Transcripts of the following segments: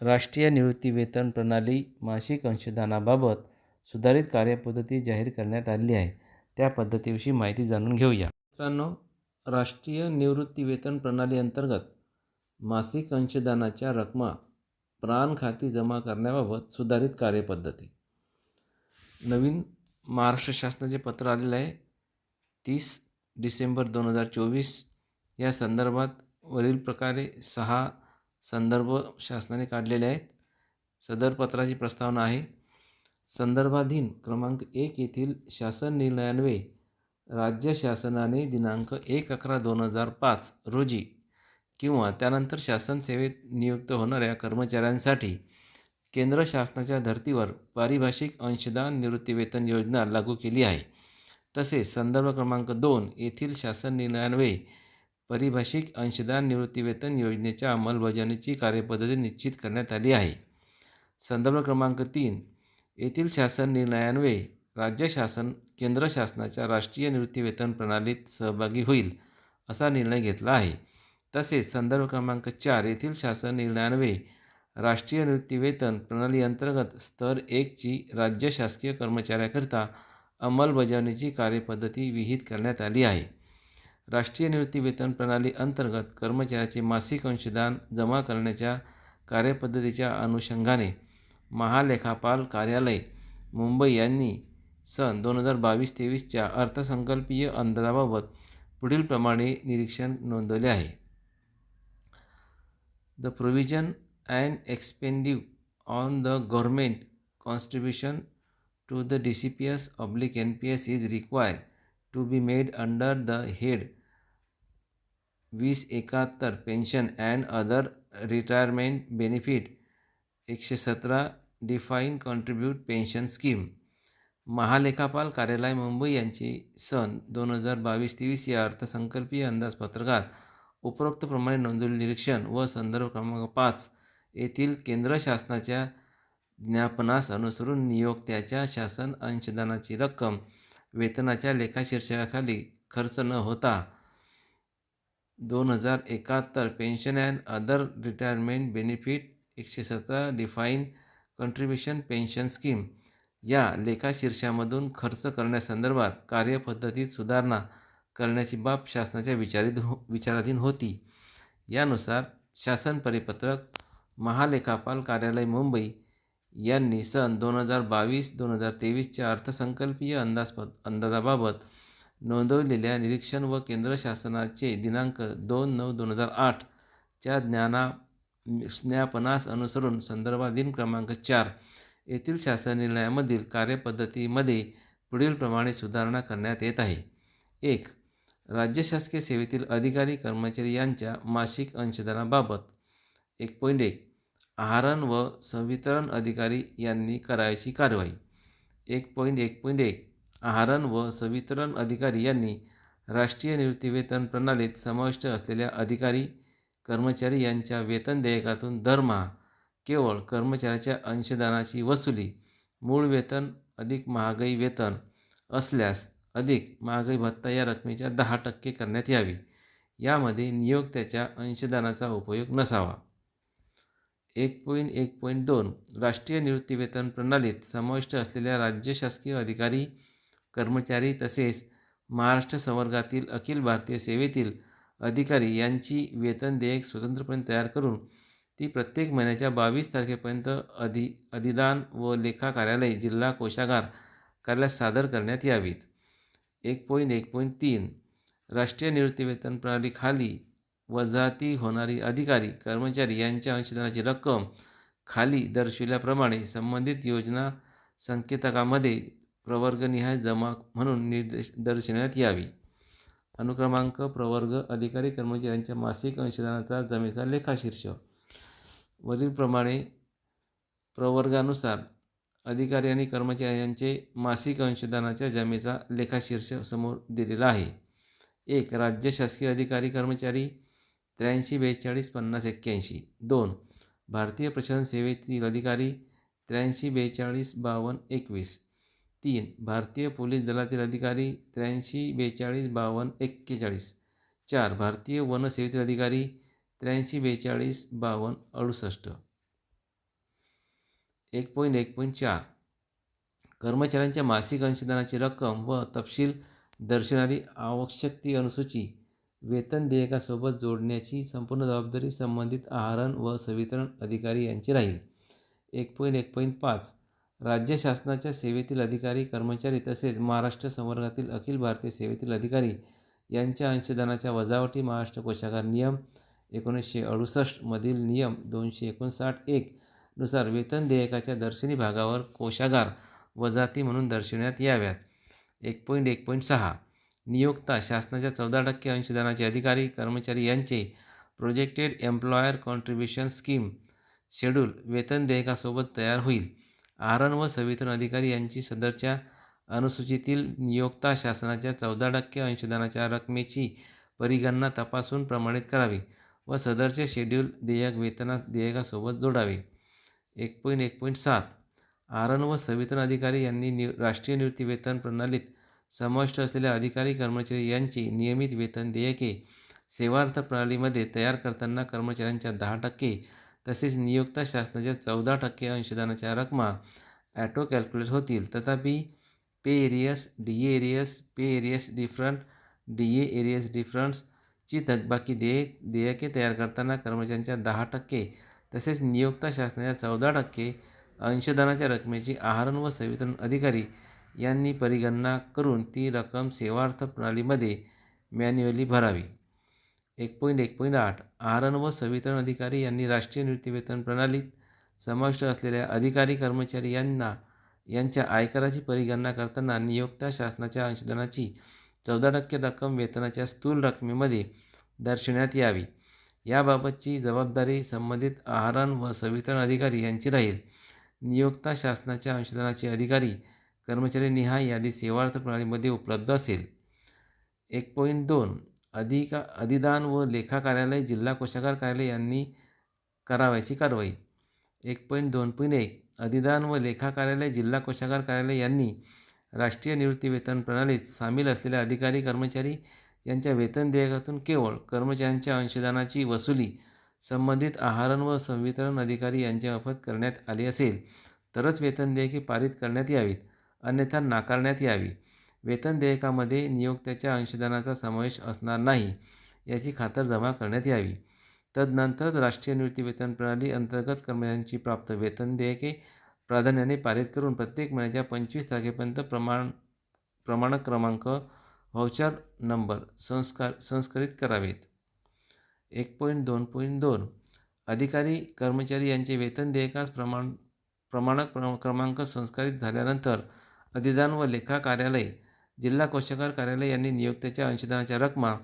राष्ट्रीय निवृत्तीवेतन प्रणाली मासिक अंशदानाबाबत सुधारित कार्यपद्धती जाहीर करण्यात आली आहे. त्या पद्धतीविषयी माहिती जाणून घेऊया. मित्रांनो राष्ट्रीय निवृत्तीवेतन प्रणाली अंतर्गत मासिक अंशदानाच्या रकमा प्राण खाती जमा करण्याबाबत सुधारित कार्यपद्धती. नवीन महाराष्ट्र शासनाचे पत्र आलेलं आहे. तीस डिसेंबर दोन हजार चोवीस या संदर्भात वरील प्रकारे सहा संदर्भ शासनाने काढलेले आहेत. सदर पत्राची प्रस्तावना आहे. संदर्भाधीन क्रमांक एक येथील शासन निर्णयान्वये राज्य शासनाने दिनांक एक अकरा दोन हजार पाच रोजी किंवा त्यानंतर शासन सेवेत नियुक्त होणाऱ्या कर्मचाऱ्यांसाठी केंद्र शासनाच्या धर्तीवर पारिभाषिक अंशदान निवृत्तीवेतन योजना लागू केली आहे. तसेच संदर्भ क्रमांक दोन येथील शासन निर्णयान्वये पारिभाषिक अंशदान निवृत्तीवेतन योजनेच्या अंमलबजावणीची कार्यपद्धती निश्चित करण्यात आली आहे. संदर्भ क्रमांक तीन. येथील शासन निर्णयान्वये राज्य शासन केंद्र शासनाच्या राष्ट्रीय निवृत्तीवेतन प्रणालीत सहभागी होईल असा निर्णय घेतला आहे. तसेच संदर्भ क्रमांक चार. येथील शासन निर्णयान्वये राष्ट्रीय निवृत्तीवेतन प्रणाली अंतर्गत स्तर एकची राज्य शासकीय कर्मचाऱ्याकरिता अंमलबजावणीची कार्यपद्धती विहित करण्यात आली आहे. राष्ट्रीय निवृत्तीवेतन प्रणाली अंतर्गत कर्मचाऱ्याचे मासिक अंशदान जमा करण्याच्या कार्यपद्धतीच्या अनुषंगाने महालेखापाल कार्यालय मुंबई यांनी सन दोन हजार बावीस तेवीसच्या अर्थसंकल्पीय अंदाजाबाबत पुढीलप्रमाणे निरीक्षण नोंदवले आहे. The provision and expenditure on the government contribution to the D C P S oblique N P S is required to be made under the head वीस एकाहत्तर pension and other retirement benefit एकशे सतरा defined contribute pension scheme. महालेखापाल कार्यालय मुंबई यांचे सन दोन हजार बावीस तेवीस या अर्थसंकल्पीय अंदाजपत्रकात उपरोक्तप्रमाणे नोंदवलेले निरीक्षण व संदर्भ क्रमांक पाच येथील केंद्र शासनाच्या ज्ञापनास अनुसरून नियोक्त्याच्या शासन अंशदानाची रक्कम वेतनाच्या लेखाशीर्षकाखाली खर्च न होता दोन हजार एकाहत्तर pension and other retirement benefit एकशे सतरा डिफाईन कंट्रीब्युशन पेन्शन स्कीम या लेखाशीर्षामधून खर्च करण्यासंदर्भात कार्यपद्धतीत सुधारणा करण्याची बाब शासनाच्या विचारित हो विचाराधीन होती. यानुसार शासन परिपत्रक महालेखापाल कार्यालय मुंबई यांनी सन दोन हजार बावीस दोन हजार तेवीसच्या अर्थसंकल्पीय अंदाजपत अंदाजाबाबत नोंदवलेल्या निरीक्षण व केंद्र शासनाचे दिनांक दोन नऊ दोन हजार आठच्या ज्ञाना ज्ञापनास अनुसरून संदर्भाधीन क्रमांक चार येथील शासन निर्णयामधील कार्यपद्धतीमध्ये पुढीलप्रमाणे सुधारणा करण्यात येत आहे. एक राज्य शासकीय सेवेतील अधिकारी कर्मचारी यांच्या मासिक अंशदानाबाबत. एक पॉईंट एक आहारण व संवितरण अधिकारी यांनी करायची कारवाई. एक पॉईंट एक पॉईंट एक आहारण व संवितरण अधिकारी यांनी राष्ट्रीय निवृत्तीवेतन प्रणालीत समाविष्ट असलेल्या अधिकारी कर्मचारी यांच्या वेतन देयकातून दरमहा केवळ कर्मचाऱ्याच्या अंशदानाची वसुली मूळ वेतन अधिक महागाई वेतन असल्यास अधिक महागाई भत्ता या रकमेच्या दहा टक्के करण्यात यावी. यामध्ये नियोक्त्याच्या अंशदानाचा उपयोग नसावा. एक पॉईंट एक पॉईंट दोन राष्ट्रीय निवृत्तीवेतन प्रणालीत समाविष्ट असलेल्या राज्य शासकीय अधिकारी कर्मचारी तसेच महाराष्ट्र संवर्गातील अखिल भारतीय सेवेतील अधिकारी यांची वेतन देयक स्वतंत्रपणे तयार करून ती प्रत्येक महिन्याच्या बावीस तारखेपर्यंत अधि अधिदान व लेखा कार्यालय जिल्हा कोषागार कार्यालयात सादर करण्यात यावीत. एक पॉईंट एक पॉईंट तीन. राष्ट्रीय निवृत्तीवेतन प्रणालीखाली वजाती होणारी अधिकारी कर्मचारी यांच्या अंशदानाची रक्कम खाली दर्शविल्याप्रमाणे संबंधित योजना संकेतकामध्ये प्रवर्गनिहाय जमा म्हणून निर्देश दर्शवण्यात यावी. अनुक्रमांक प्रवर्ग अधिकारी कर्मचाऱ्यांच्या मासिक अंशदानाचा जमेचा लेखाशीर्ष. वरीलप्रमाणे प्रवर्गानुसार अधिकारी आणि कर्मचारी यांचे मासिक अंशदानाच्या जमेचा लेखाशीर्ष समोर दिलेला आहे. एक राज्य शासकीय अधिकारी कर्मचारी त्र्याऐंशी बेचाळीस पन्नास एक्क्याऐंशी. दोन भारतीय प्रशासन सेवेतील अधिकारी त्र्याऐंशी बेचाळीस बावन्न एकवीस. तीन भारतीय पोलीस दलातील अधिकारी त्र्याऐंशी बेचाळीस बावन्न एक्केचाळीस. चार भारतीय वनसेवेतील अधिकारी त्र्याऐंशी बेचाळीस बावन्न अडुसष्ट. एक पॉईंट एक पॉईंट चार. कर्मचाऱ्यांच्या मासिक अंशदानाची रक्कम व तपशील दर्शणारी आवश्यक ती अनुसूची वेतन देयकासोबत जोडण्याची संपूर्ण जबाबदारी संबंधित आहारण व संवितरण अधिकारी यांची राहील. एक पॉईंट एक पॉईंट पाच. राज्य शासनाच्या सेवेतील अधिकारी कर्मचारी तसेच महाराष्ट्र संवर्गातील अखिल भारतीय सेवेतील अधिकारी यांच्या अंशदानाच्या वजावटी महाराष्ट्र कोशागार नियम एकोणीसशे अडुसष्टमधील नियम दोनशे एकोणसाठ एक नुसार वेतन देयकाच्या दर्शनी भागावर कोशागार वजाती म्हणून दर्शवण्यात याव्यात. एक पॉईंट एक पॉईंट सहा. नियोक्ता शासनाच्या चौदा टक्के अंशदानाचे अधिकारी कर्मचारी यांचे projected employer contribution scheme schedule वेतन देयकासोबत तयार होईल. आरण व संवितरण अधिकारी यांची सदरच्या अनुसूचीतील नियोक्ता शासनाच्या चौदा टक्के अंशदानाच्या रकमेची परिगणना तपासून प्रमाणित करावी व सदरचे शेड्यूल देयक वेतना देयकासोबत जोडावे. एक पॉईंट एक पॉईंट सात. आरण व संवितरण अधिकारी यांनी नि राष्ट्रीय निवृत्ती वेतन प्रणालीत समाविष्ट असलेल्या अधिकारी कर्मचारी यांची नियमित वेतन देयके सेवार्थ प्रणालीमध्ये तयार करताना कर्मचाऱ्यांच्या दहा टक्के तसेच नियोक्ता शासनाच्या चौदा टक्के अंशदानाच्या रकमा ॲटो कॅल्क्युलेट होतील. तथापि pay arrears D A arrears pay arrears different D A arrears डिफरंट्सची थकबाकी देय देयके तयार करताना कर्मचाऱ्यांच्या दहा टक्के तसेच नियोक्ता शासनाच्या चौदा टक्के अंशदानाच्या रकमेची आहरण व संवितरण अधिकारी यांनी परिगणना करून ती रक्कम सेवार्थ प्रणालीमध्ये मॅन्युअली भरावी. एक पॉईंट एक पॉईंट आठ. आहरण व संवितरण अधिकारी यांनी राष्ट्रीय निवृत्तीवेतन प्रणालीत समाविष्ट असलेल्या अधिकारी कर्मचारी यांना यांच्या आयकराची परिगणना करताना नियोक्ता शासनाच्या अंशदानाची चौदा टक्के रक्कम वेतनाच्या स्थूल रकमेमध्ये दर्शवण्यात यावी. याबाबतची जबाबदारी संबंधित आहरण व संवितरण अधिकारी यांची राहील. नियोक्ता शासनाच्या अंशदानाचे अधिकारी कर्मचारी निहाय यादी सेवार्थ प्रणालीमध्ये उपलब्ध असेल. एक पॉईंट दोन. अधिका अधिदान व लेखा कार्यालय जिल्हा कोशागार कार्यालय यांनी करावयाची कारवाई. एक पॉईंट दोन पॉईंट एक अधिदान व लेखा कार्यालय जिल्हा कोशागार कार्यालय यांनी राष्ट्रीय निवृत्ती वेतन प्रणालीत सामील असलेल्या अधिकारी कर्मचारी यांच्या वेतन देयकातून केवळ कर्मचाऱ्यांच्या अंशदानाची वसुली संबंधित आहारण व संवितरण अधिकारी यांच्यामार्फत करण्यात आली असेल तरच वेतन देयके पारित करण्यात यावीत अन्यथा नाकारण्यात यावी. वेतन देयकामध्ये नियोक्त्याच्या अंशदानाचा समावेश असणार नाही याची खातरजमा करण्यात यावी. तदनंतर राष्ट्रीय निवृत्ती वेतन प्रणाली अंतर्गत कर्मचाऱ्यांची प्राप्त वेतन देयके प्राधान्याने पारित करून प्रत्येक महिन्याच्या पंचवीस तारखेपर्यंत प्रमाण प्रमाणक क्रमांक व्हाउचर नंबर संस्कार संस्करित करावेत. एक पॉईंट दोन पॉईंट दोन. अधिकारी कर्मचारी यांचे वेतन देयकास प्रमाण प्रमाणक क्रमांक संस्कारित झाल्यानंतर अधिदान व लेखा कार्यालय जिल्हा कोशागार कार्यालय यांनी नियोक्त्याच्या अंशदानाच्या रकमा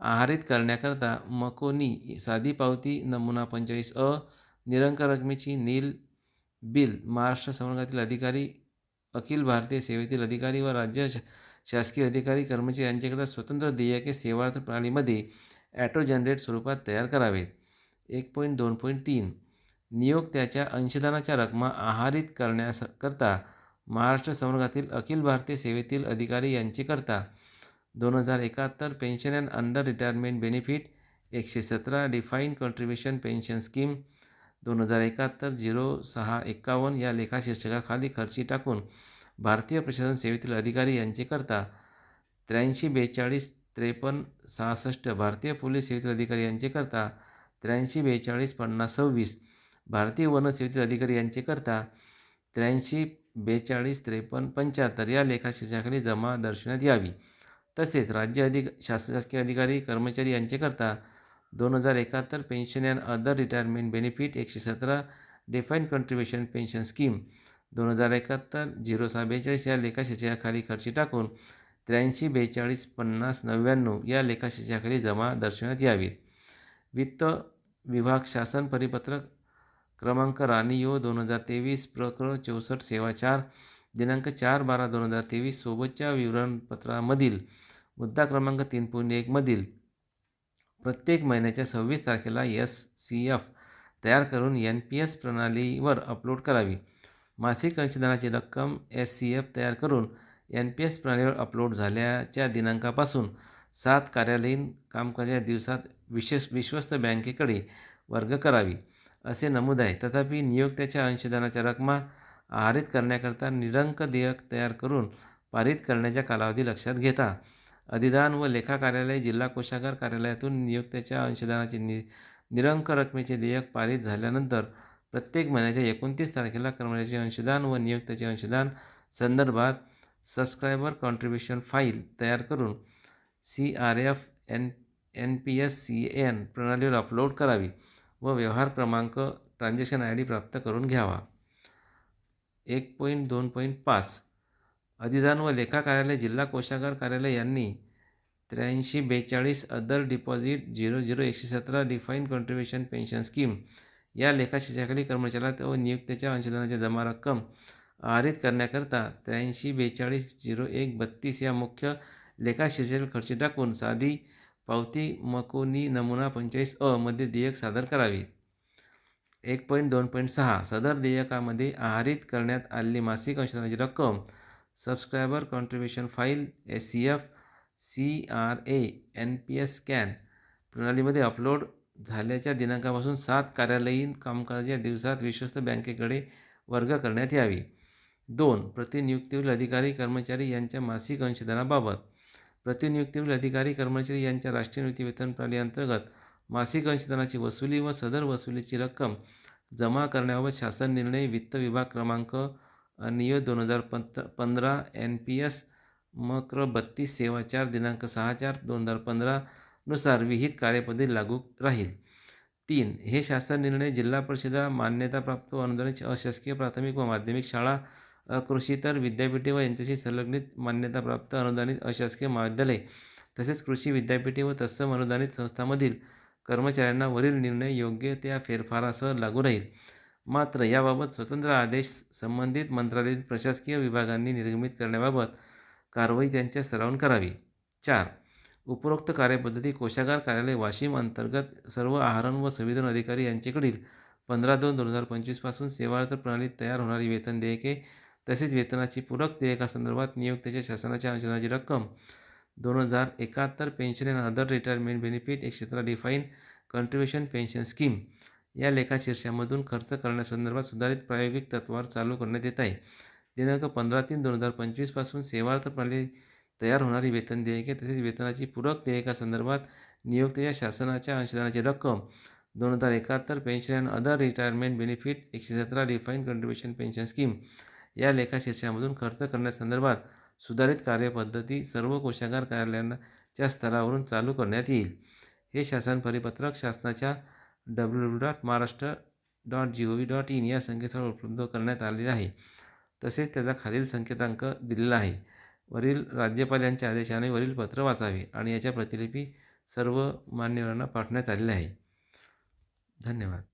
आहारित करण्याकरता मकोनी साधी पावती नमुना पंचेचाळीस अ निरंक रकमेची नील बिल महाराष्ट्र संवर्गातील अधिकारी अखिल भारतीय सेवेतील अधिकारी व राज्य शासकीय अधिकारी कर्मचारी यांच्याकडे स्वतंत्र देयके सेवार्थ प्रणालीमध्ये ॲटो जनरेट स्वरूपात तयार करावेत एक पॉईंट दोन पॉईंट तीन नियोक्त्याच्या अंशदानाच्या रकमा आहारित करण्यास करता महाराष्ट्र संवर्गातील अखिल भारतीय सेवेतील अधिकारी यांचेकरता दोन हजार एकाहत्तर pension and under retirement benefit एकशे सतरा डिफाईन कॉन्ट्रीब्युशन पेन्शन स्कीम दोन हजार एकाहत्तर झिरो सहा एक्कावन्न या लेखा शीर्षकाखाली खर्ची टाकून भारतीय प्रशासन सेवेतील अधिकारी यांचेकरता त्र्याऐंशी बेचाळीस त्रेपन्न सहासष्ट भारतीय पोलीस सेवेतील अधिकारी यांचेकरता त्र्याऐंशी बेचाळीस पन्नास सव्वीस भारतीय वन सेवेतील अधिकारी यांचेकरता त्र्याऐंशी बेचाळीस त्रेपन्न पंच्याहत्तर या लेखा जमा दर्शवण्यात यावी. तसेच राज्य अधिक शासकीय अधिकारी कर्मचारी यांचेकरता दोन हजार एकाहत्तर pension and other retirement benefit एकशे सतरा डिफाईन कॉन्ट्रीब्युशन पेन्शन स्कीम दोन हजार एकाहत्तर झिरो सहा बेचाळीस या लेखाशीर्षाखाली खर्ची टाकून त्र्याऐंशी बेचाळीस पन्नास नव्याण्णव या लेखाशीर्षाखाली जमा दर्शवण्यात यावीत. वित्त विभाग शासन परिपत्रक क्रमांक रानियो दोन हजार तेवीस प्रक्र चौसष्ट सेवा चार दिनांक चार बारा दोन हजार तेवीस सोबतच्या विवरणपत्रामधील मुद्दा क्रमांक तीन पूर्ण एकमधील प्रत्येक महिन्याच्या सव्वीस तारखेला एस सी एफ तयार करून एन पी एस प्रणालीवर अपलोड करावी. मासिक अंशदानाची रक्कम एस सी एफ तयार करून एन पी एस प्रणालीवर अपलोड झाल्याच्या दिनांकापासून सात कार्यालयीन कामकाजाच्या दिवसात विशेष विश्वस्त बँकेकडे वर्ग करावी. असे नमूद आहे. तथापि नियोक्त्याच्या अंशदानाच्या रकमा आहारित करण्याकरता निरंक देयक तयार करून पारित करण्याचा कालावधी लक्षात घेता. अधिदान व लेखा कार्यालय जिल्हा कोषागार कार्यालयातून नियोक्त्याच्या अंशदानाचे नि निरंक रकमेचे देयक पारित झाल्यानंतर प्रत्येक महिन्याच्या एकोणतीस तारखेला कर्मचाऱ्याचे अंशदान व नियोक्त्याचे अंशदान संदर्भात सबस्क्रायबर कॉन्ट्रिब्युशन फाईल तयार करून C R F N N P S C N प्रणालीवर अपलोड करावी. व व्यवहार क्रमांक ट्रान्झॅक्शन आय डी प्राप्त करून घ्यावा. एक पॉईंट दोन पॉईंट पाच. अधिदान व लेखा कार्यालय जिल्हा कोषागार कार्यालय यांनी त्र्याऐंशी बेचाळीस अदर डिपॉझिट झिरो झिरो एकशे सतरा डिफाईन कॉन्ट्रिब्युशन पेन्शन स्कीम या लेखाशिषाखाली कर्मचाऱ्याला व नियुक्त्याच्या अंशदानाची जमा रक्कम आहरित करण्याकरता त्र्याऐंशी बेचाळीस झिरो एक बत्तीस या मुख्य लेखाशीर्षक खर्ची टाकून साधी पावती मकोनी नमुना पंचेचाळीस अ मध्ये देयक सादर करावे. एक पॉईंट दोन पॉईंट सहा सदर देयकामध्ये आहरित करण्यात आलेली मासिक अंशदानाची रक्कम subscriber contribution file S C F C R A N P S scan प्रणालीमध्ये अपलोड झाल्याच्या दिनांकापासून सात कार्यालयीन कामकाजाच्या दिवसात विश्वस्त बँकेकडे वर्ग करण्यात यावी. दोन प्रतिनियुक्तीवरील अधिकारी कर्मचारी यांच्या मासिक अंशदानाबाबत प्रतिनियुक्तीवरील अधिकारी कर्मचारी यांच्या राष्ट्रीय निवृत्ती वेतन प्रणाली अंतर्गत मासिक अंशदानाची वसुली व सदर वसुलीची रक्कम जमा करण्याबाबत शासन निर्णय वित्त विभाग क्रमांक नियो दोन हजार पंत पंधरा एन पी एस मक्र बत्तीस सेवा चार दिनांक सहा चार दोन हजार पंधरानुसार विहित कार्यपद्धती लागू राहील. तीन हे शासन निर्णय जिल्हा परिषदा मान्यताप्राप्त अनुदानित अशासकीय प्राथमिक व माध्यमिक शाळा कृषीतर विद्यापीठे व यांच्याशी संलग्नित मान्यताप्राप्त अनुदानित अशासकीय महाविद्यालय तसेच कृषी विद्यापीठे व तत्सम अनुदानित संस्थांमधील कर्मचाऱ्यांना वरील निर्णय योग्य त्या फेरफारासह लागू राहील. मात्र याबाबत स्वतंत्र आदेश संबंधित मंत्रालयीन प्रशासकीय विभागांनी निर्गमित करण्याबाबत कारवाई त्यांच्या स्तरावरून करावी. चार उपरोक्त कार्यपद्धती कोषागार कार्यालय वाशिम अंतर्गत सर्व आहरण व संविधान अधिकारी यांच्याकडील पंधरा दोन दोन हजार पंचवीसपासून सेवार्थ प्रणालीत तयार होणारी वेतन देयके तसेच वेतनाची पूरक देयकासंदर्भात नियुक्तीच्या शासनाच्या अनुदानाची रक्कम दोन हजार एकाहत्तर pension and other retirement benefit एक क्षेत्र डिफाईन कंट्रिब्युशन पेन्शन स्कीम या लेखाशीर्षामधून खर्च करण्यासंदर्भात सुधारित प्रायोगिक तत्त्वावर चालू करण्यात येत आहे. दिनांक पंधरा तीन दोन हजार पंचवीसपासून सेवार्थ प्रणाली तयार होणारी वेतन देयके तसेच वेतनाची पूरक देयकासंदर्भात नियुक्तीच्या शासनाच्या अंशदानाची रक्कम दोन हजार एकाहत्तर pension and other retirement benefit एकशे सतरा डिफाईन कंट्रिब्युशन पेन्शन स्कीम या लेखाशीर्षामधून खर्च करण्यासंदर्भात सुधारित कार्यपद्धती सर्व कोषागार कार्यालयांच्या स्तरावरून चालू करण्यात येईल. हे शासन परिपत्रक शासनाच्या W W dot Maharashtra dot G O V dot in या संकेतस्थळावर उपलब्ध करण्यात आलेले आहे. तसेच त्याचा खालील संकेतांक दिलेला आहे. वरील राज्यपाल यांच्या आदेशाने वरील पत्र वाचावे आणि याच्या प्रतिलिपी सर्व मान्यवरांना पाठवण्यात आलेले आहे. धन्यवाद.